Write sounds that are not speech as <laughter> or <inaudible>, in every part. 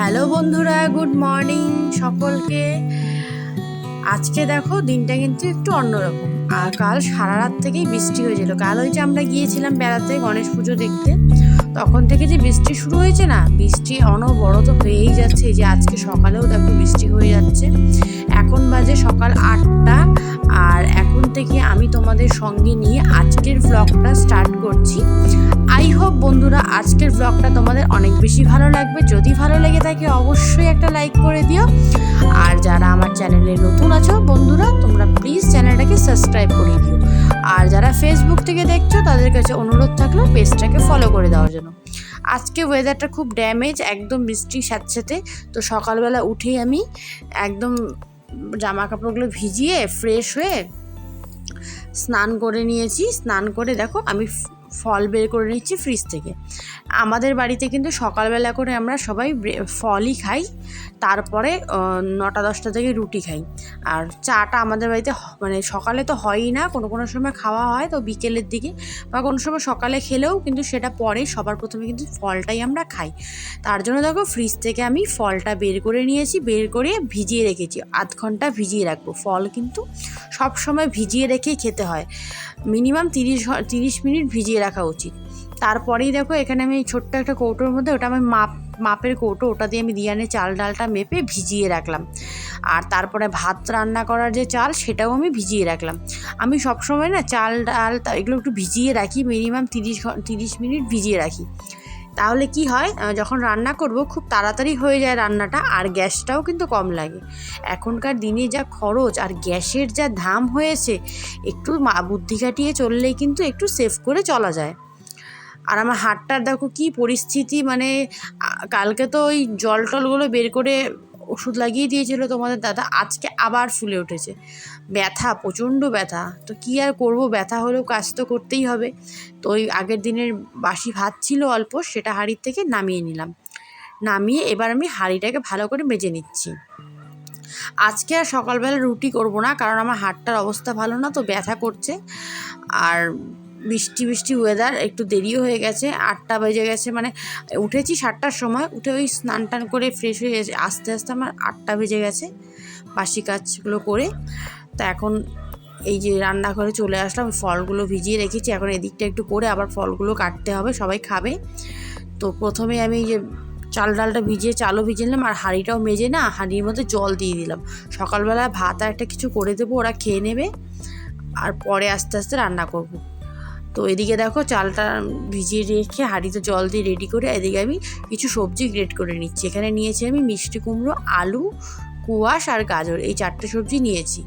Hello বন্ধুরা, good morning সকলকে। আজকে দেখো দিনটা কিন্তু একটু অন্যরকম। আর কাল সারা রাত থেকেই বৃষ্টি হয়েছিল। কাল ওই যে আমরা গিয়েছিলাম বেড়াতে গণেশ পুজো দেখতে। তখন থেকে যে বৃষ্টি শুরু হয়েছে না, বৃষ্টি অনবরত হয়েই যাচ্ছে। যে আজকে সকালেও দেখো বৃষ্টি হয়ে যাচ্ছে। এখন বাজে সকাল আটটা আর এখন থেকে আমি তোমাদের সঙ্গে নিয়ে আজকের ব্লগটা স্টার্ট করছি। আই হোপ বন্ধুরা আজকের ব্লগটা তোমাদের অনেক বেশি ভালো লাগবে। যদি ভালো লেগে থাকে অবশ্যই একটা লাইক করে দিও। আর যারা আমার চ্যানেলে নতুন আছো বন্ধুরা, তোমরা প্লিজ চ্যানেলটাকে সাবস্ক্রাইব করে দিও। আর যারা ফেসবুক থেকে দেখছ, তাদের কাছে অনুরোধ থাকল পেজটাকে ফলো করে দেওয়ার জন্য। আজকে ওয়েদারটা খুব ড্যামেজ একদম বৃষ্টির সাথে সাথে তো সকালবেলা উঠেই আমি একদম জামা কাপড়গুলো ভিজিয়ে ফ্রেশ হয়ে স্নান করে নিয়েছি। স্নান করে দেখো, আমি ফল বের করে নিচ্ছি ফ্রিজ থেকে। আমাদের বাড়িতে কিন্তু সকালবেলা করে আমরা সবাই ফলই খাই। তারপরে নটা, দশটা থেকে রুটি খাই। আর চাটা আমাদের বাড়িতে মানে সকালে তো হয়ই না, কোনো কোনো সময় খাওয়া হয় তো বিকেলের দিকে বা কোনো সময় সকালে খেলেও কিন্তু সেটা পরে সবার প্রথমে কিন্তু ফলটাই আমরা খাই। তার জন্য দেখো ফ্রিজ থেকে আমি ফলটা বের করে নিয়েছি, বের করে ভিজিয়ে রেখেছি। আধ ঘণ্টা ভিজিয়ে রাখব। ফল কিন্তু সব সময় ভিজিয়ে রেখেই খেতে হয়। মিনিমাম তিরিশ তিরিশ মিনিট ভিজিয়ে রাখা উচিত। তারপরেই দেখো এখানে আমি ছোট্ট একটা কৌটোর মধ্যে ওটা আমি মাপ মাপের কৌটো, ওটা দিয়ে আমি দিয়ানে চাল ডালটা মেপে ভিজিয়ে রাখলাম। আর তারপরে ভাত রান্না করার যে চাল, সেটাও আমি ভিজিয়ে রাখলাম। আমি সবসময় না চাল ডাল এগুলো একটু ভিজিয়ে রাখি, মিনিমাম তিরিশ তিরিশ মিনিট ভিজিয়ে রাখি। তাহলে কি হয় যখন রান্না করব, খুব তাড়াতাড়ি হয়ে যায় রান্নাটা, আর গ্যাসটাও কিন্তু কম লাগে। এখনকার দিনে যা খরচ আর গ্যাসের যা দাম হয়েছে, একটু বুদ্ধি খাটিয়ে চললেই কিন্তু একটু সেভ করে চলা যায়। আর আমার হাটটার দেখো কি পরিস্থিতি মানে কালকে তো ওই জল টলগুলো বের করে ওষুধ লাগিয়ে দিয়েছিল তোমাদের দাদা, আজকে আবার ফুলে উঠেছে। ব্যথা, প্রচণ্ড ব্যথা। তো কী আর করব, ব্যথা হলেও কাজ তো করতেই হবে। তো ওই আগের দিনের বাসি ভাত ছিল অল্প, সেটা হাঁড়ির থেকে নামিয়ে নিলাম। নামিয়ে এবার আমি হাঁড়িটাকে ভালো করে মেজে নিচ্ছি। আজকে আর সকালবেলা রুটি করব না, কারণ আমার হাটটার অবস্থা ভালো না, তো ব্যথা করছে। আর বৃষ্টি বৃষ্টি ওয়েদার একটু দেরিও হয়ে গেছে, আটটা বেজে গেছে মানে উঠেছি সাতটার সময়, উঠে ওই স্নান টান করে ফ্রেশ হয়ে গেছে, আস্তে আস্তে আমার আটটা বেজে গেছে, বাসি কাজগুলো করে, তা এখন এই যে রান্নাঘরে চলে আসলাম ফলগুলো ভিজিয়ে রেখেছি, এখন এদিকটা একটু করে আবার ফলগুলো কাটতে হবে, সবাই খাবে। তো প্রথমে আমি যে চাল ডালটা ভিজিয়ে, চালও ভিজিয়ে নিলাম, আর হাঁড়িটাও মেজে না, হাঁড়ির মধ্যে জল দিয়ে দিলাম। সকালবেলা ভাত আর একটা কিছু করে দেবো, ওরা খেয়ে নেবে, আর পরে আস্তে আস্তে রান্না করব। তো এদিকে দেখো চালটা ভিজিয়ে রেখে হাঁড়িতে জল দিয়ে রেডি করে এদিকে আমি কিছু সবজি গ্রেট করে নিচ্ছি। এখানে নিয়েছি আমি মিষ্টি কুমড়ো, আলু, কুয়াশ আর গাজর। এই চারটে সবজি নিয়েছি।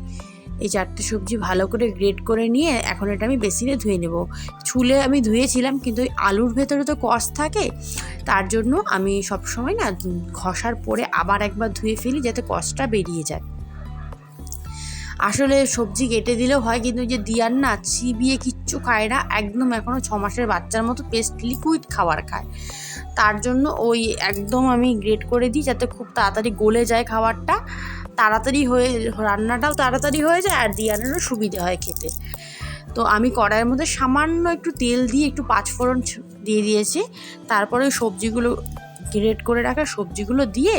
এই চারটে সবজি ভালো করে গ্রেট করে নিয়ে এখন এটা আমি বেসিনে ধুয়ে নেব। ছুলে আমি ধুয়েছিলাম কিন্তু ওই আলুর ভেতরে তো কষ থাকে, তার জন্য আমি সবসময় না ঘষার পরে আবার একবার ধুয়ে ফেলি যাতে কষটা বেরিয়ে যায়। আসলে সবজি কেটে দিলেও হয়, কিন্তু যে দিয়ার না, চিবিয়ে কিচ্ছু খায় না, একদম এখনও ছ মাসের বাচ্চার মতো পেস্ট লিকুইড খাবার খায়। তার জন্য ওই একদম আমি গ্রেট করে দিই যাতে খুব তাড়াতাড়ি গলে যায় খাবারটা, তাড়াতাড়ি হয়ে, রান্নাটাও তাড়াতাড়ি হয়ে যায় আর দিয়ানেরও সুবিধে হয় খেতে। তো আমি কড়াইয়ের মধ্যে সামান্য একটু তেল দিয়ে একটু পাঁচফোড়ন দিয়ে দিয়েছি। তারপরে সবজিগুলো গ্রেট করে রাখা সবজিগুলো দিয়ে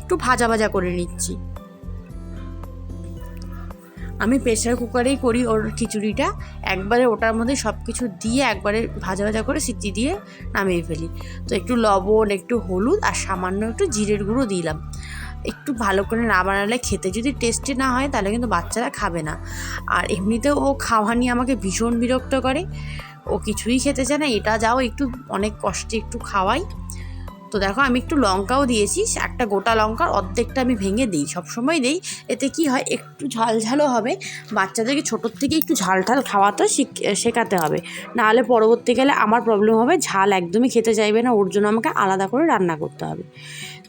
একটু ভাজা ভাজা করে নিচ্ছি। আমি প্রেসার কুকারেই করি ওর খিচুড়িটা। একবারে ওটার মধ্যে সব কিছু দিয়ে একবারে ভাজা ভাজা করে সিটি দিয়ে নামিয়ে ফেলি। তো একটু লবণ, একটু হলুদ আর সামান্য একটু জিরের গুঁড়ো দিলাম। একটু ভালো করে না বানালে খেতে যদি টেস্টি না হয় তাহলে কিন্তু বাচ্চারা খাবে না। আর এমনিতেও ও খাওয়া নিয়ে আমাকে ভীষণ বিরক্ত করে। ও কিছুই খেতে চায় না, এটা যাও একটু অনেক কষ্টে একটু খাওয়াই। তো দেখো, আমি একটু লঙ্কাও দিয়েছি, একটা গোটা লঙ্কার অর্ধেকটা আমি ভেঙে দিই, সবসময় দিই। এতে কি হয়, একটু ঝালঝালও হবে। বাচ্চাদেরকে ছোটোর থেকে একটু ঝাল ঠাল খাওয়াতে শিখ- শেখাতে হবে। নাহলে পরবর্তীকালে আমার প্রবলেম হবে, ঝাল একদমই খেতে চাইবে না, ওর জন্য আমাকে আলাদা করে রান্না করতে হবে।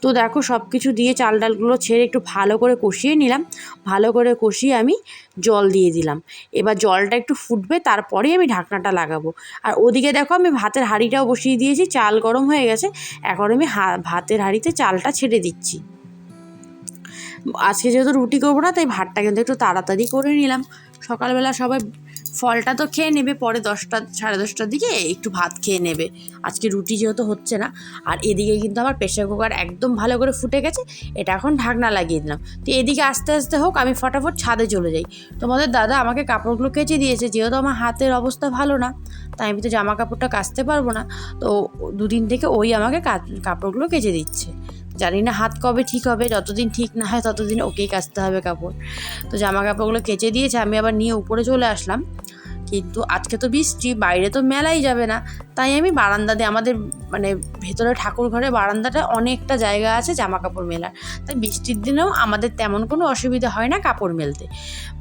তো দেখো সব কিছু দিয়ে চাল ডালগুলো ছেড়ে একটু ভালো করে কষিয়ে নিলাম। ভালো করে কষিয়ে আমি জল দিয়ে দিলাম। এবার জলটা একটু ফুটবে, তারপরেই আমি ঢাকনাটা লাগাবো। আর ওদিকে দেখো আমি ভাতের হাঁড়িটাও বসিয়ে দিয়েছি, চাল গরম হয়ে গেছে। এখন আমি ভাতের হাঁড়িতে চালটা ছেড়ে দিচ্ছি। আজকে যেহেতু রুটি করব না, তাই ভাতটা কিন্তু একটু তাড়াতাড়ি করে নিলাম। সকালবেলা সবাই ফলটা তো খেয়ে নেবে, পরে দশটা, সাড়ে দশটার দিকে একটু ভাত খেয়ে নেবে। আজকে রুটি যেহেতু হচ্ছে না, আর এদিকে কিন্তু আমার প্রেশার কুকার একদম ভালো করে ফুটে গেছে, এটা এখন ঢাকনা লাগিয়ে দিলাম। তো এদিকে আস্তে আস্তে হোক, আমি ফটাফট ছাদে চলে যাই। তোমাদের দাদা আমাকে কাপড়গুলো কেচে দিয়েছে, যেহেতু আমার হাতের অবস্থা ভালো না, তাই আমি তো জামা কাপড়টা কাচতে পারব না। তো দুদিন থেকে ওই আমাকে কাপড়গুলো কেচে দিচ্ছে। জানি না হাত কবে ঠিক হবে, যতদিন ঠিক না হয় ততদিন ওকেই কাচতে হবে কাপড়। তো জামা কাপড়গুলো কেচে দিয়েছে, আমি আবার নিয়ে উপরে চলে আসলাম। কিন্তু আজকে তো বৃষ্টি, বাইরে তো মেলাই যাবে না। তাই আমি বারান্দা দিয়ে আমাদের মানে ভেতরে ঠাকুর ঘরে বারান্দাটা অনেকটা জায়গা আছে জামা কাপড় মেলার। তাই বৃষ্টির দিনেও আমাদের তেমন কোনো অসুবিধা হয় না কাপড় মেলতে।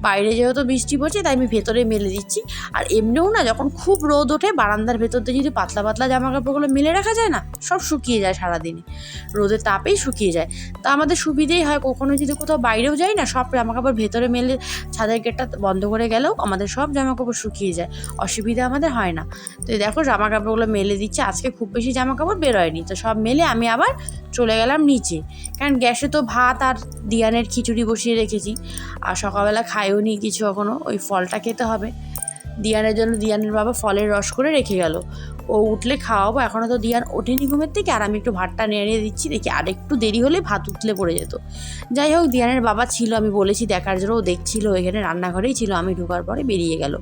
বাইরে যেহেতু বৃষ্টি পড়ছে, তাই আমি ভেতরে মেলে দিচ্ছি। আর এমনিও না, যখন খুব রোদ ওঠে, বারান্দার ভেতর দিয়ে যদি পাতলা পাতলা জামা কাপড়গুলো মেলে রাখা যায় না, সব শুকিয়ে যায় সারাদিনে। রোদের তাপেই শুকিয়ে যায়। তা আমাদের সুবিধেই হয় কখনো যদি কোথাও বাইরেও যাই না, সব জামা কাপড় ভেতরে মেলে ছাদের গেটটা বন্ধ করে গেলেও আমাদের সব জামা কাপড় শুকিয়ে যায়। অসুবিধা আমাদের হয় না। তো দেখো জামা কাপড়গুলো মেলে দিচ্ছে। আজকে খুব বেশি জামা কাপড় বেরোয়নি। তো সব মেলে আমি আবার চলে গেলাম নিচে। কারণ গ্যাসে তো ভাত আর দিয়ানের খিচুড়ি বসিয়ে রেখেছি। আর সকালবেলা খাইও নি কিছু এখনও ওই ফলটা খেতে হবে। দিয়ানের জন্য দিয়ানের বাবা ফলের রস করে রেখে গেল। ও উঠলে খাওয়াবো এখনও তো দিয়ান ওঠেনি ঘুমের থেকে, আর আমি একটু ভাতটা নেড়ে দিচ্ছি, দেখি আর একটু দেরি হলে ভাত উতলে পড়ে যেত। যাই হোক, দিয়ানের বাবা ছিল, আমি বলেছি দেখার জন্য, ও দেখছিল, এখানে রান্নাঘরেই ছিল, আমি ঢোকার পরে বেরিয়ে গেল।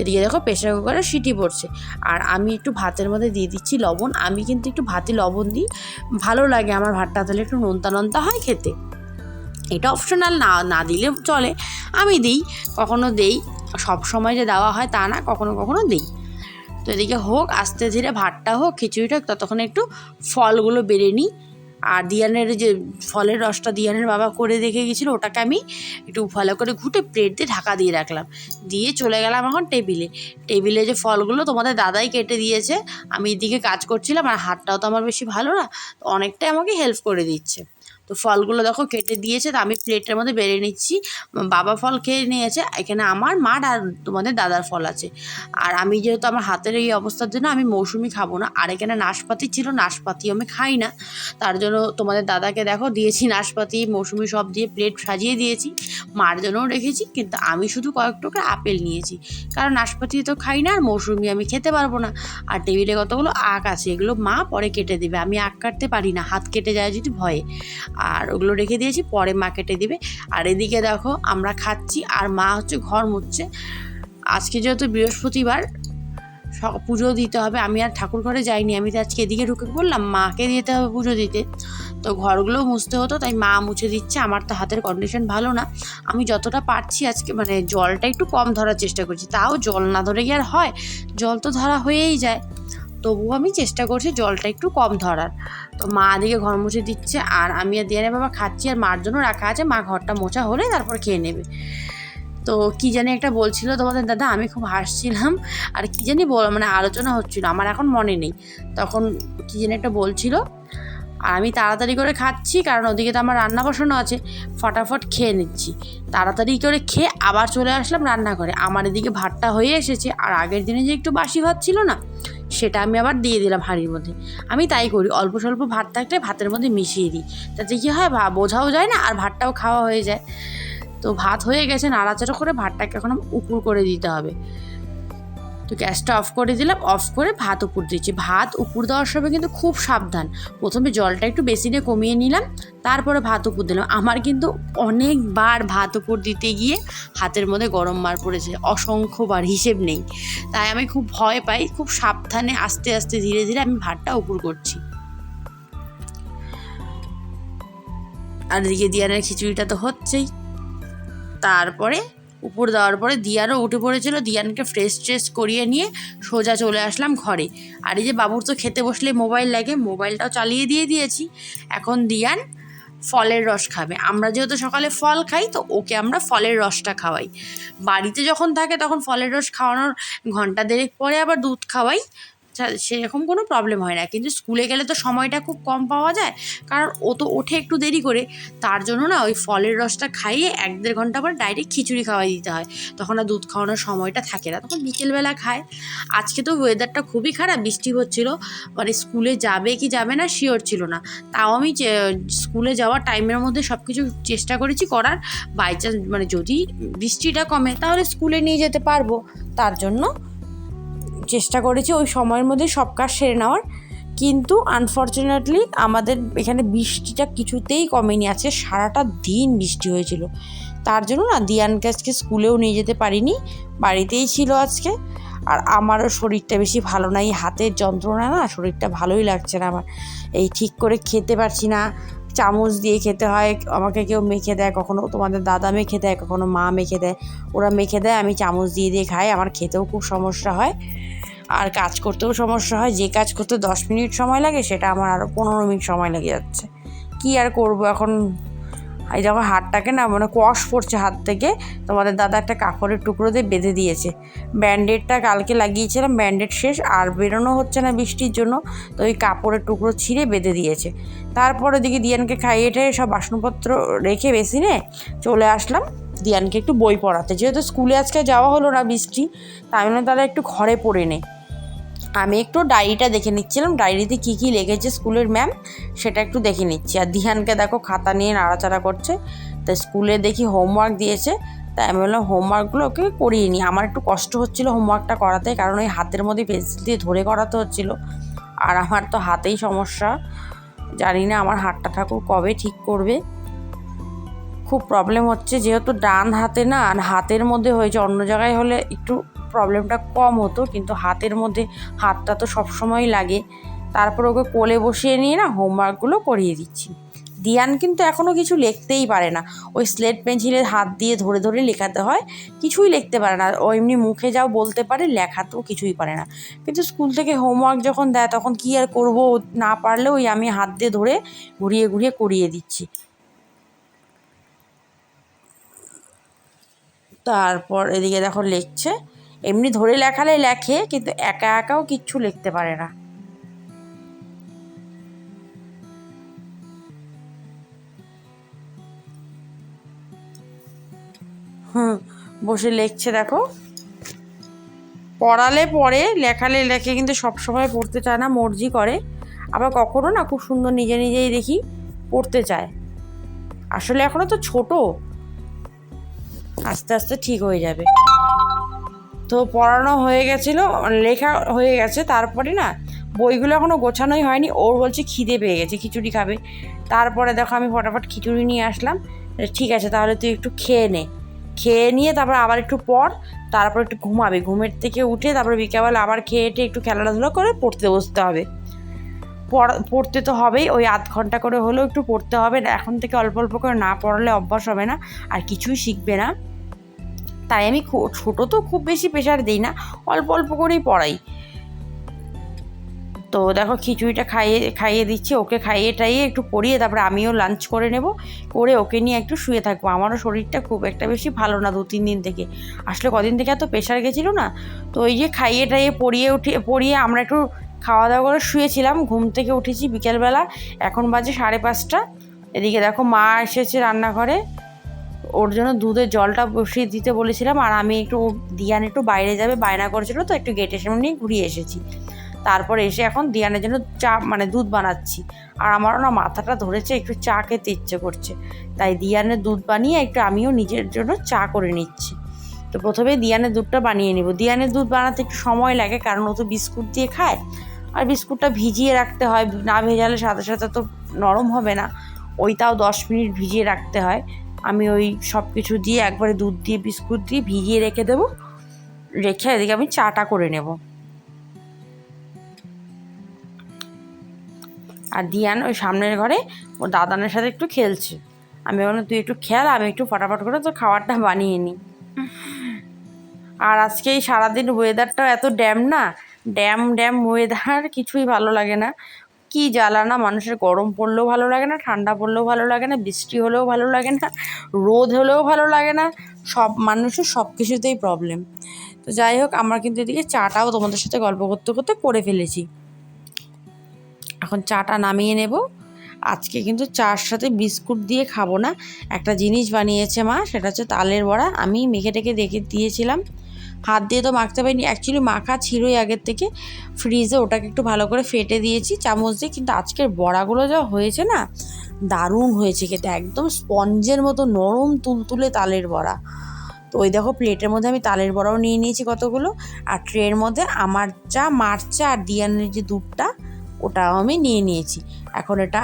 এদিকে দেখো প্রেশার কুকারে সিটি পড়ছে। আর আমি একটু ভাতের মধ্যে দিয়ে দিচ্ছি লবণ, আমি কিন্তু একটু ভাতে লবণ দিই, ভালো লাগে আমার ভাতটা, তাহলে একটু নোনতা নোনতা হয় খেতে। এটা অপশনাল না না দিলে চলে। আমি দিই, কখনো দেই, সব সময় যে দেওয়া হয় তা না, কখনো কখনো দিই। তো এদিকে হোক, আস্তে ধীরে ভাতটা হোক, খিচুড়িটা হোক, ততক্ষণ একটু ফলগুলো বেড়ে নিই। আর দিয়ানের যে ফলের রসটা দিয়ানের বাবা করে রেখে গেছিল, ওটাকে আমি একটু ভালো করে ঘুটে প্লেট দিয়ে ঢাকা দিয়ে রাখলাম। দিয়ে চলে গেলাম এখন টেবিলে টেবিলে যে ফলগুলো তোমাদের দাদাই কেটে দিয়েছে, আমি এদিকে কাজ করছিলাম, আর হাতটাও তো আমার বেশি ভালো না অনেকটাই আমাকে হেল্প করে দিচ্ছে। তো ফলগুলো দেখো কেটে দিয়েছে, তো আমি প্লেটের মধ্যে বেড়ে নিচ্ছি। বাবা ফল খেয়ে নিয়েছে, এখানে আমার মার আর তোমাদের দাদার ফল আছে। আর আমি যেহেতু আমার হাতের এই অবস্থার জন্য আমি মৌসুমি খাব না, আর এখানে নাশপাতি ছিল, নাশপাতি আমি খাই না। তার জন্য তোমাদের দাদাকে দেখো দিয়েছি নাশপাতি, মৌসুমি সব দিয়ে প্লেট সাজিয়ে দিয়েছি। মার জন্যও রেখেছি, কিন্তু আমি শুধু কয়েক টুকরা আপেল নিয়েছি। কারণ নাশপাতি তো খাই না, আর মৌসুমি আমি খেতে পারব না। আর টেবিলে কতগুলো আখ আছে, এগুলো মা পরে কেটে দেবে, আমি আখ কাটতে পারি না, হাত কেটে যায় যদি ভয়ে। আর ওগুলো রেখে দিয়েছি, পরে মা কেটে দিবে। আর এদিকে দেখো আমরা খাচ্ছি, আর মা হচ্ছে ঘর মুছছে। আজকে যেহেতু বৃহস্পতিবার পুজো দিতে হবে। আমি আর ঠাকুর ঘরে যাইনি, আমি তো আজকে এদিকে ঢুকে পড়লাম, মাকে দিতে হবে পুজো দিতে। তো ঘরগুলো মুছতে হতো, তাই মা মুছে দিচ্ছে। আমার তো হাতের কন্ডিশন ভালো না। আমি যতটা পারছি আজকে মানে জলটা একটু কম ধরার চেষ্টা করছি। তাও জল না ধরে গিয়ে আর হয়? জল তো ধরা হয়েই যায়। তবুও আমি চেষ্টা করছি জলটা একটু কম ধরার। তো মা দিকে ঘর মুছে দিচ্ছে আর আমি আর দিয়ানে বাবা খাচ্ছি আর মার জন্য রাখা আছে, মা ঘরটা মোছা হলে তারপর খেয়ে নেবে। তো কি জানি একটা বলছিল তোমাদের, দাদা, আমি খুব হাসছিলাম আর কি জানি বল মানে আলোচনা হচ্ছিল, আমার এখন মনে নেই। তখন কি জানি একটা বলছিল, আর আমি তাড়াতাড়ি করে খাচ্ছি, কারণ ওদিকে তো আমার রান্না বসানো আছে, ফটাফট খেয়ে নিচ্ছি। তাড়াতাড়ি করে খেয়ে আবার চলে আসলাম রান্নাঘরে। আমার এদিকে ভাতটা হয়ে এসেছে, আর আগের দিনে যে একটু বাসি ভাত ছিল না সেটা আমি আবার দিয়ে দিলাম হাঁড়ির মধ্যে। আমি তাই করি, অল্প স্বল্প ভাত থাকলে ভাতের মধ্যে মিশিয়ে দিই। তাতে কী হয় বোঝাও যায় না আর ভাতটাও খাওয়া হয়ে যায়। তো ভাত হয়ে গেছে, নাড়াচাড়া করে ভাতটাকে এখন উপুর করে দিতে হবে। তো গ্যাসটা অফ করে দিলাম, অফ করে ভাত উপর দিচ্ছি ভাত উপর দেওয়ার সময় কিন্তু খুব সাবধান। প্রথমে জলটা একটু বেসিনে কমিয়ে নিলাম, তারপরে ভাত উপর দিলাম। আমার কিন্তু অনেকবার ভাত উপর দিতে গিয়ে হাতের মধ্যে গরম মার পড়েছে, অসংখ্যবার, হিসেব নেই। তাই আমি খুব ভয় পাই, খুব সাবধানে আস্তে আস্তে ধীরে ধীরে আমি ভাতটা উপর করছি। আর এদিকে দিয়ানের খিচুড়িটা তো হচ্ছেই। তারপরে উপর দেওয়ার পরে দিয়ারও উঠে পড়েছিল। দিয়ানকে ফ্রেশ ট্রেশ করিয়ে নিয়ে সোজা চলে আসলাম ঘরে। আর এই যে বাবুর তো খেতে বসলে মোবাইল লাগে মোবাইলটাও চালিয়ে দিয়ে দিয়েছি। এখন দিয়ান ফলের রস খাবে। আমরা যেহেতু সকালে ফল খাই, তো ওকে আমরা ফলের রসটা খাওয়াই। বাড়িতে যখন থাকে তখন ফলের রস খাওয়ানোর ঘণ্টা দেড়েক পরে আবার দুধ খাওয়াই। সেরকম কোনো প্রবলেম হয় না। কিন্তু স্কুলে গেলে তো সময়টা খুব কম পাওয়া যায়। কারণ ও তো ওঠে একটু দেরি করে। তার জন্য না ওই ফলের রসটা খাইয়ে এক দেড় ঘণ্টা পর ডাইরেক্ট খিচুড়ি খাওয়াই দিতে হয়। তখন আর দুধ খাওয়ানোর সময়টা থাকে না। তখন বিকেলবেলা খায়। আজকে তো ওয়েদারটা খুবই খারাপ। বৃষ্টি হচ্ছিল। মানে স্কুলে যাবে কি যাবে না শিওর ছিল না। তাও আমি স্কুলে যাওয়ার টাইমের মধ্যে সব কিছু চেষ্টা করেছি করার। বাই চান্স মানে যদি বৃষ্টিটা কমে, তাহলে স্কুলে নিয়ে যেতে পারব। তার জন্য চেষ্টা করেছি ওই সময়ের মধ্যে সব কাজ সেরে নেওয়ার। কিন্তু আনফর্চুনেটলি আমাদের এখানে বৃষ্টিটা কিছুতেই কমেনি, আজকে সারাটা দিন বৃষ্টি হয়েছিল। তার জন্য না দিয়ানকে আজকে স্কুলেও নিয়ে যেতে পারিনি, বাড়িতেই ছিল আজকে। আর আমারও শরীরটা বেশি ভালো নাই, হাতের যন্ত্রণা না শরীরটা ভালোই লাগছে না আমার। এই ঠিক করে খেতে পারছি না চামচ দিয়ে খেতে হয়, আমাকে কেউ মেখে দেয়, কখনো তোমাদের দাদা মেখে দেয়, কখনো মা মেখে দেয়। ওরা মেখে দেয়, আমি চামচ দিয়ে দিয়ে খাই, আমার খেতেও খুব সমস্যা হয়। আর কাজ করতেও সমস্যা হয়, যে কাজ করতে দশ মিনিট সময় লাগে, সেটা আমার আরও পনেরো মিনিট সময় লেগে যাচ্ছে। কি আর করব এখন? এই যখন হাতটাকে না মানে কষ পড়ছে হাত থেকে, তোমাদের দাদা একটা কাপড়ের টুকরো দিয়ে বেঁধে দিয়েছে। ব্যান্ডেডটা কালকে লাগিয়েছিলাম ব্যান্ডেড শেষ, আর বেরোনো হচ্ছে না বৃষ্টির জন্য, তো ওই কাপড়ের টুকরো ছিঁড়ে বেঁধে দিয়েছে। তারপরে দিকে দিয়ানকে খাইয়ে টাইয়ে সব বাসনপত্র রেখে বেসিনে চলে আসলাম। দিয়ানকে একটু বই পড়াতে, যেহেতু স্কুলে আজকে যাওয়া হলো না বৃষ্টি, তাই জন্য তারা একটু ঘরে পড়ে নে আমি একটু ডায়েরিটা দেখে নিচ্ছিলাম। ডায়েরিতে কী কী লেগেছে স্কুলের ম্যাম সেটা একটু দেখে নিচ্ছি। আর দিহানকে দেখো খাতা নিয়ে নাড়াচাড়া করছে। তা স্কুলে দেখি হোমওয়ার্ক দিয়েছে। তাই আমি বললাম হোমওয়ার্কগুলো ওকে করিয়ে নিই আমার একটু কষ্ট হচ্ছিল হোমওয়ার্কটা করাতে, কারণ ওই হাতের মধ্যে পেন্সিল দিয়ে ধরে করাতে হচ্ছিল। আর আমার তো হাতেই সমস্যা। জানি না আমার হাতটা ঠাকুর কবে ঠিক করবে। খুব প্রবলেম হচ্ছে, যেহেতু ডান হাতে না, আর হাতের মধ্যে হয়েছে, অন্য জায়গায় হলে একটু প্রবলেমটা কম হতো, কিন্তু হাতের মধ্যে হাতটা তো সবসময় লাগে। তারপর ওকে কোলে বসিয়ে নিয়ে না হোমওয়ার্কগুলো করিয়ে দিচ্ছি। দিয়ান কিন্তু এখনও কিছু লিখতেই পারে না। ওই স্লেট পেন্সিলের হাত দিয়ে ধরে ধরে লেখাতে হয়, কিছুই লিখতে পারে না। ও এমনি মুখে যাও বলতে পারে, লেখাতেও কিছুই পারে না। কিন্তু স্কুল থেকে হোমওয়ার্ক যখন দেয়, তখন কি আর করব না পারলে ওই আমি হাত দিয়ে ধরে ঘুরিয়ে ঘুরিয়ে করিয়ে দিচ্ছি। তারপর এদিকে দেখো লিখছে এমনি ধরে লেখালে লেখে, কিন্তু একা একাও কিচ্ছু লিখতে পারে না। হুম, বসে লিখছে দেখো। পড়ালে পড়ে, লেখালে লেখে, কিন্তু সবসময় পড়তে চায় না, মর্জি করে। আবার কখনো না খুব সুন্দর নিজে নিজেই দেখি, পড়তে চায়। আসলে এখনও তো ছোটো। আস্তে আস্তে ঠিক হয়ে যাবে। তো পড়ানো হয়ে গেছিল লেখা হয়ে গেছে, তারপরে না বইগুলো এখনও গোছানোই হয়নি, ওর বলছে খিদে পেয়ে গেছে, খিচুড়ি খাবে। তারপরে দেখো আমি ফটাফট খিচুড়ি নিয়ে আসলাম ঠিক আছে তাহলে তুই একটু খেয়ে নে। খেয়ে নিয়ে তারপর আবার একটু পড় তারপর একটু ঘুমাবে, ঘুমের থেকে উঠে তারপর বিকেলবেলা আবার খেয়ে টেয়ে একটু খেলাধুলো করে পড়তে বসতে হবে। পড়া, পড়তে তো হবেই, ওই আধ ঘণ্টা করে হলেও একটু পড়তে হবে, এখন থেকে অল্প অল্প করে না পড়ালে অভ্যাস হবে না, আর কিছুই শিখবে না। তাই আমি ছোটো তো খুব বেশি প্রেশার দিই না, অল্প অল্প করেই পড়াই। তো দেখো খিচুড়িটা খাইয়ে খাইয়ে দিচ্ছি, ওকে খাইয়ে টাইয়ে একটু পরিয়ে তারপরে আমিও লাঞ্চ করে নেব, করে ওকে নিয়ে একটু শুয়ে থাকব। আমারও শরীরটা খুব একটা বেশি ভালো না দু তিন দিন থেকে। আসলে কদিন থেকে এত প্রেশার গেছিল না, তো ওই যে খাইয়ে টাইয়ে পরিয়ে উঠে পরিয়ে আমরা একটু খাওয়া দাওয়া করে শুয়েছিলাম, ঘুম থেকে উঠেছি বিকেলবেলা, এখন বাজে সাড়ে পাঁচটা। এদিকে দেখো মা এসেছে রান্নাঘরে। ওর জন্য দুধের জলটা বসিয়ে দিতে বলেছিলাম, আর আমি একটু দিয়ান একটু বাইরে যাবে, বায়না করেছিল তো একটু গেটের সামনে ঘুরিয়ে এসেছি। তারপর এসে এখন দিয়ানের জন্য চা মানে দুধ বানাচ্ছি। আর আমারও না মাথাটা ধরেছে, একটু চা খেতে ইচ্ছে করছে। তাই দিয়ানের দুধ বানিয়ে একটু আমিও নিজের জন্য চা করে নিচ্ছি। তো প্রথমে দিয়ানের দুধটা বানিয়ে নিব। দিয়ানের দুধ বানাতে একটু সময় লাগে, কারণ ও তো বিস্কুট দিয়ে খায়। আর বিস্কুটটা ভিজিয়ে রাখতে হয়, না ভেজালে সাথে সাথে তো নরম হবে না। ওইটাও দশ মিনিট ভিজিয়ে রাখতে হয়। আমি ওই সব কিছু দিয়ে একবারে দুধ দিয়ে, বিস্কুট দিয়ে ভিজিয়ে রেখে দেবো। রেখে এদিকে আমি চাটা করে নেব। আর দিয়ান ওই সামনের ঘরে ও দাদানের সাথে একটু খেলছে। আমি বললাম, তুই একটু খেল, আমি একটু ফটাফট করে তো খাবারটা বানিয়ে নিই আর আজকে এই সারাদিন ওয়েদারটাও এত ড্যাম না। ড্যাম ড্যাম ওয়েদার কিছুই ভালো লাগে না। কি জ্বালা না মানুষের গরম পড়লেও ভালো লাগে না, ঠান্ডা পড়লেও ভালো লাগে না, বৃষ্টি হলেও ভালো লাগে না, রোদ হলেও ভালো লাগে না, সব মানুষের সব কিছুতেই প্রবলেম তো যাই হোক, আমরা কিন্তু এদিকে চাটাও তোমাদের সাথে গল্প করতে করতে করে ফেলেছি। এখন চাটা নামিয়ে নেব। আজকে কিন্তু চার সাথে বিস্কুট দিয়ে খাব না, একটা জিনিস বানিয়েছে মা, সেটা হচ্ছে তালের বড়া। আমি মেখে টেকে দেখে দিয়েছিলাম। হাত দিয়ে তো মাখতে পারিনি। অ্যাকচুয়ালি মাখা ছিলই আগের থেকে। ফ্রিজে ওটাকে একটু ভালো করে ফেটে দিয়েছি, চামচ দিয়ে। কিন্তু আজকের বড়াগুলো যা হয়েছে না, দারুণ হয়েছে খেতে। একদম স্পঞ্জের মতো, নরম তুলতুলে তালের বড়া। তো ওই দেখো, প্লেটের মধ্যে আমি তালের বড়াও নিয়ে নিয়েছি কতগুলো। আর ট্রের মধ্যে আমার চা মার চা আর দিয়ানের যে দুধটা, ওটাও আমি নিয়ে নিয়েছি। এখন এটা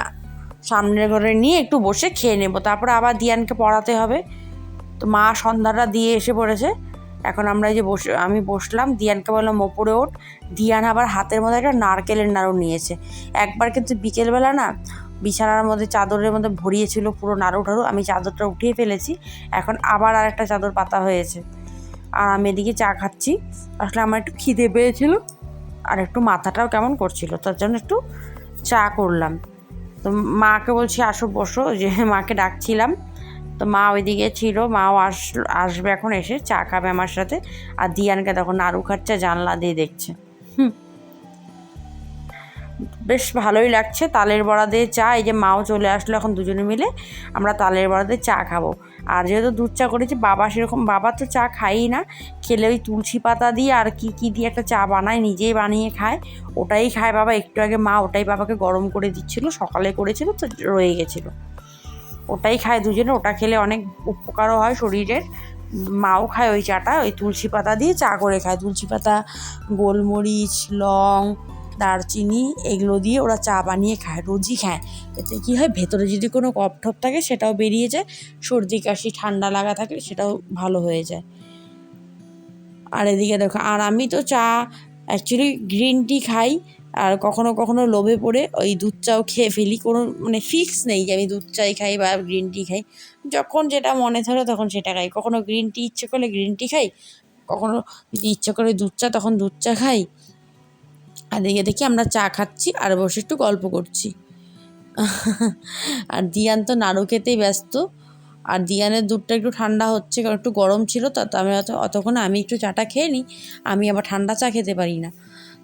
সামনের ঘরে নিয়ে একটু বসে খেয়ে নেব। তারপর আবার দিয়ানকে পড়াতে হবে। তো মা সন্ধ্যাটা দিয়ে এসে পড়েছে। এখন আমরা যে বসে, আমি বসলাম, দিয়ানকে বললাম, ওপরে ওঠ। দিয়ান আবার হাতের মধ্যে একটা নারকেলের নাড়ু নিয়েছে। একবার কিন্তু বিকেলবেলা না বিছানার মধ্যে, চাদরের মধ্যে ভরিয়েছিল পুরো নাড়ু ঠাড়ু, আমি চাদরটা উঠিয়ে ফেলেছি, এখন আবার আর একটা চাদর পাতা হয়েছে। আর আমি এদিকে চা খাচ্ছি। আসলে আমার একটু খিদে পেয়েছিল আর একটু মাথাটাও কেমন করছিল, তার জন্য একটু চা করলাম। তো মাকে বলছি, আসো, বসো। যে মাকে ডাকছিলাম। তো মা ওইদিকে ছিল, মাও আস, আসবে এখন এসে, চা খাবে আমার সাথে। আর দিয়ানকে তখন নাড়ু খাচ্ছে, জানলা দিয়ে দেখছে। হুম। বেশ ভালোই লাগছে, তালের বড়া দিয়ে চা, এই যে মাও চলে আসলো এখন দুজনে মিলে, আমরা তালের বড়া দিয়ে চা খাব। আর যেহেতু দুধ চা করেছি, বাবা সেরকম, বাবা তো চা খায়ই না। খেলে ওই তুলসী পাতা দিয়ে আর কি কি দিয়ে একটা চা বানায়, নিজেই বানিয়ে খায়। ওটাই খায় বাবা, একটু আগে মা ওটাই বাবাকে গরম করে দিচ্ছিল, সকালে করেছিল, তো রয়ে গেছিল। ওটাই খায় দুজনে, ওটা খেলে অনেক উপকারও হয় শরীরের। মাও খায় ওই চাটা, ওই তুলসী পাতা দিয়ে চা করে খায়। তুলসী পাতা, গোলমরিচ, লং, দারচিনি এগুলো দিয়ে ওরা চা বানিয়ে খায়, রোজই খায়। এতে কী হয়, ভেতরে যদি কোনো কফ ঠপ থাকে সেটাও বেরিয়ে যায়, সর্দি, কাশি, ঠান্ডা লাগা থাকলে সেটাও ভালো হয়ে যায়। আর এদিকে দেখো, আর আমি তো চা অ্যাকচুয়ালি গ্রিন টি খাই আর কখনো কখনো লোভে পড়ে ওই দুধ চাও খেয়ে ফেলি। কোনো মানে ফিক্স নেই যে আমি দুধ চাই খাই বা গ্রিন টি খাই। যখন যেটা মনে ধরে তখন সেটা খাই। কখনো গ্রিন টি ইচ্ছে করলে গ্রিন টি খাই, কখনো যদি ইচ্ছে করে দুধ চা তখন দুধ চা খাই। আর দেখে দেখি আমরা চা খাচ্ছি আর বসে একটু গল্প করছি। আর দিয়ান তো নাড়ু খেতেই ব্যস্ত। আর দিয়ানের দুধটা একটু ঠান্ডা হচ্ছে, কারণ একটু গরম ছিল তা আমি অত, অতক্ষণ আমি একটু চাটা খেয়ে নিই। আমি আবার ঠান্ডা চা খেতে পারি না।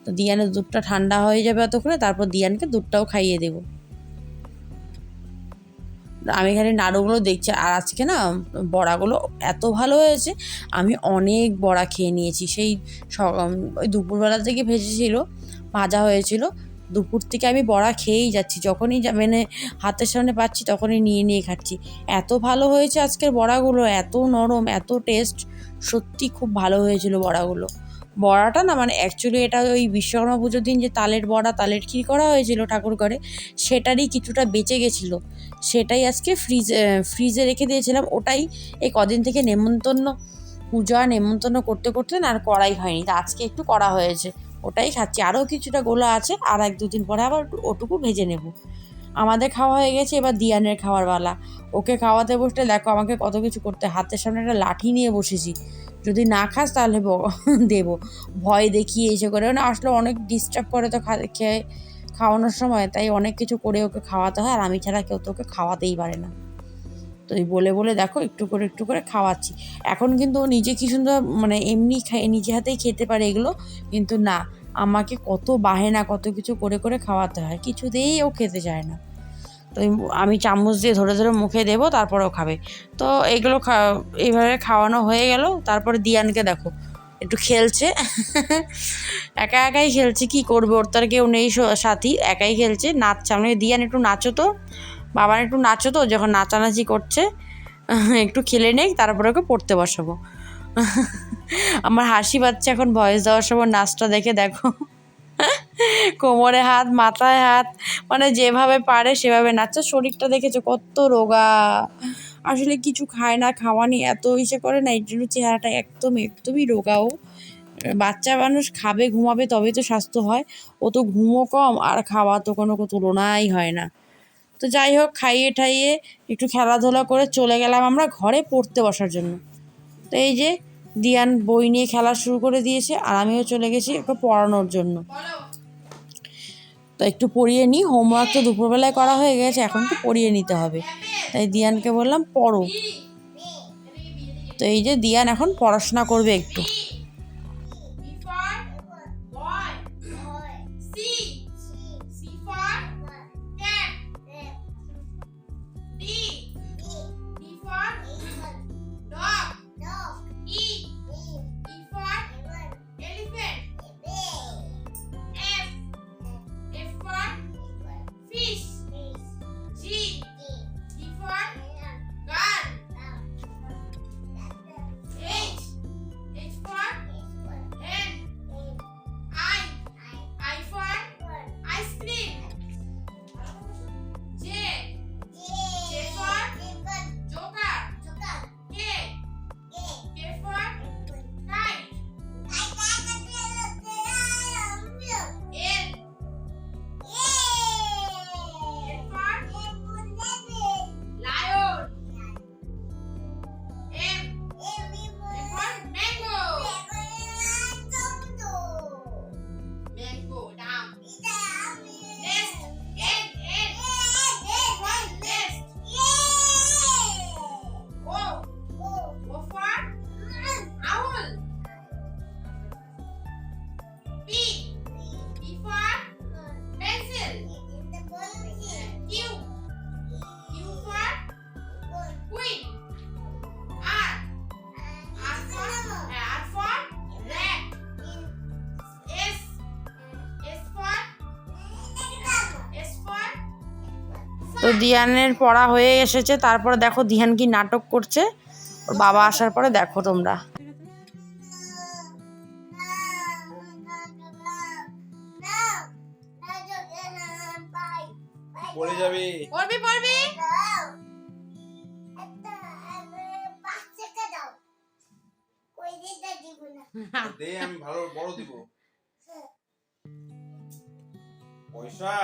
তো দিয়ানের দুধটা ঠান্ডা হয়ে যাবে অতক্ষণে, তারপর দিয়ানকে দুধটাও খাইয়ে দেবো। আমি এখানে নাড়ুগুলো দেখছি, আর আজকে না বড়াগুলো এত ভালো হয়েছে, আমি অনেক বড়া খেয়ে নিয়েছি। সেই ওই দুপুরবেলা থেকে ভেজেছিল, ভাজা হয়েছিল, দুপুর থেকে আমি বড়া খেয়েই যাচ্ছি। যখনই মানে হাতের সামনে পাচ্ছি, তখনই নিয়ে নিয়ে খাচ্ছি। এত ভালো হয়েছে আজকের বড়াগুলো, এত নরম, এত টেস্ট সত্যি খুব ভালো হয়েছিল বড়াগুলো। বড়াটা না মানে অ্যাকচুয়ালি এটা ওই বিশ্বকর্মা পুজোর দিন যে তালের বড়া, তালের ক্ষীর করা হয়েছিল ঠাকুর ঘরে, সেটারই কিছুটা বেঁচে গেছিল। সেটাই আজকে ফ্রিজে ফ্রিজে রেখে দিয়েছিলাম। ওটাই এই কদিন থেকে নেমন্তন্ন পূজা নেমন্তন্ন করতে করতে না আর করাই হয়নি। তা আজকে একটু করা হয়েছে। ওটাই খাচ্ছি। আরও কিছুটা গোলা আছে, আর এক দুদিন পরে আবার ওটুকু ভেজে নেব। আমাদের খাওয়া হয়ে গেছে, এবার দিয়ানের খাওয়ার ওকে খাওয়াতে বসলে দেখো আমাকে কত কিছু করতে হাতের সামনে একটা লাঠি নিয়ে বসেছি। যদি না খাস তাহলে <laughs> দেবো। ভয় দেখিয়ে এসে করে। মানে আসলে অনেক ডিস্টার্ব করে তো খেয়ে খাওয়ানোর সময়। তাই অনেক কিছু করে ওকে খাওয়াতে হয়। আর আমি ছাড়া কেউ তো ওকে খাওয়াতেই পারে না। তো বলে বলে দেখো, একটু করে একটু করে খাওয়াচ্ছি। এখন কিন্তু ও নিজে কি সুন্দর মানে এমনি নিজে হাতেই খেতে পারে এগুলো। কিন্তু না, আমাকে কত বাহেনা, কত কিছু করে করে খাওয়াতে হয়। কিছুতেই ও খেতে চায় না। তো আমি চামচ দিয়ে ধরে ধরে মুখে দেবো, তারপরেও খাবে। তো এগুলো এইভাবে খাওয়ানো হয়ে গেল। তারপরে দিয়ানকে দেখো, একটু খেলছে। একা একাই খেলছে, কি করবে? ওর তার কেউ নেই সাথী, একাই খেলছে। নাচছে আমি দিয়ান একটু নাচো তো। বাবার একটু নাচো তো, যখন নাচানাচি করছে, একটু খেলে নেই, তারপরে ওকে পড়তে বসাবো। আমার হাসি পাচ্ছে এখন ভয়েস দেওয়ার সময় নাচটা দেখে, দেখো। কোমরে হাত, মাথায় হাত মানে যেভাবে পারে সেভাবে নাচছে। শরীরটা দেখেছ কত রোগা। আসলে কিছু খায় না, খাওয়া নিয়ে এত ইসে করে না, এই জন্য চেহারাটা একদম, একদমই রোগাও বাচ্চা মানুষ খাবে, ঘুমাবে তবেই তো স্বাস্থ্য হয়। ও তো ঘুমও কম, আর খাওয়া তো কোনো তুলনাই হয় না। তো যাই হোক, খাইয়ে ঠাইয়ে একটু খেলাধুলা করে চলে গেলাম আমরা ঘরে পড়তে বসার জন্য। তো এই যে দিয়ান বই নিয়ে খেলা শুরু করে দিয়েছে আর আমিও চলে গেছি ওকে পড়ানোর জন্য। তো একটু পড়িয়ে নিই। হোমওয়ার্ক তো দুপুরবেলায় করা হয়ে গেছে, এখন তো পড়িয়ে নিতে হবে। তাই দিয়ানকে বললাম, পড়ো। তো এই যে দিয়ান এখন পড়াশোনা করবে একটু। দিয়ানের পড়া হয়ে এসেছে তারপরে দেখো দিহান কি নাটক করছে। ওর বাবা আসার পরে দেখো তোমরা। পড়ে যাবে। পড়বি পড়বি? দে আমি ভালো বড় দিব। পয়সা?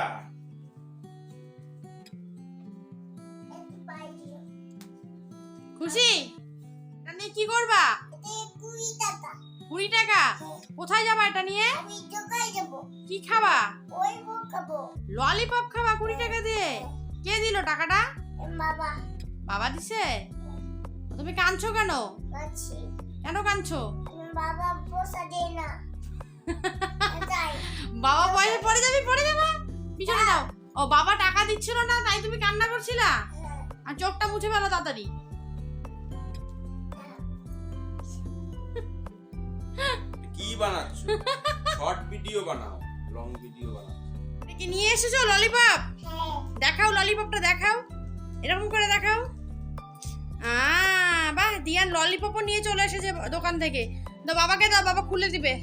খুশি? এটা নিয়ে কি করবা? কুড়ি টাকা। কোথায় যাবা এটা নিয়ে? কি খাবা? ললিপপ খাবা কুড়ি টাকা দিয়ে। কে দিল টাকাটা? বাবা। বাবা দিছে? তুমি কাঁদছো কেন? কেন কাঁদছো? বাবা পোষা দেয় না। বাবা পয়সা পড়ে যাবি পড়ে যাবা। পিছনে দাও। ও বাবা টাকা দিচ্ছিল না তাই তুমি কান্না করছিলা? আর চোখটা মুছে ফেলো তাড়াতাড়ি। বানাচ্ছ। শর্ট ভিডিও বানাও লং ভিডিও বানাও কি নিয়ে এসেছ ললিপপ দেখাও ললিপপটা দেখাও। এরকম করে দেখাও। আ বাহ, দিয়ান ললিপপও নিয়ে চলে এসেছে দোকান থেকে। তো বাবাকে দাও, বাবা খুলে দিবে।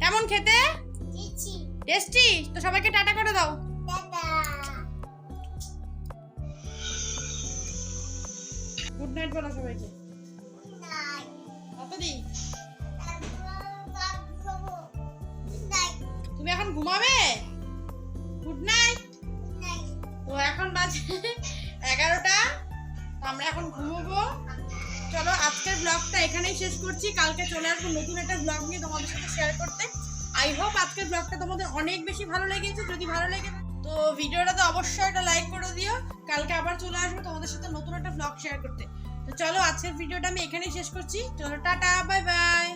কেমন খেতে? টেস্টি। তো সবাইকে টাটা করে দাও। গুড নাইট বলো সবাইকে। তুমি এখন ঘুমাবে? এখানেই শেষ করছি। কালকে চলে আসব নতুন একটা ব্লগ নিয়ে তোমাদের সাথে শেয়ার করতে। আই হোপ আজকের ব্লগটা তোমাদের অনেক বেশি ভালো লেগেছে। যদি ভালো লেগে তো ভিডিওটা তো অবশ্যই একটা লাইক করে দিও। কালকে আবার চলে আসব তোমাদের সাথে নতুন একটা ব্লগ শেয়ার করতে। তো চলো, আজকের ভিডিওটা আমি এখানেই শেষ করছি। চলো, টাটা বাই বাই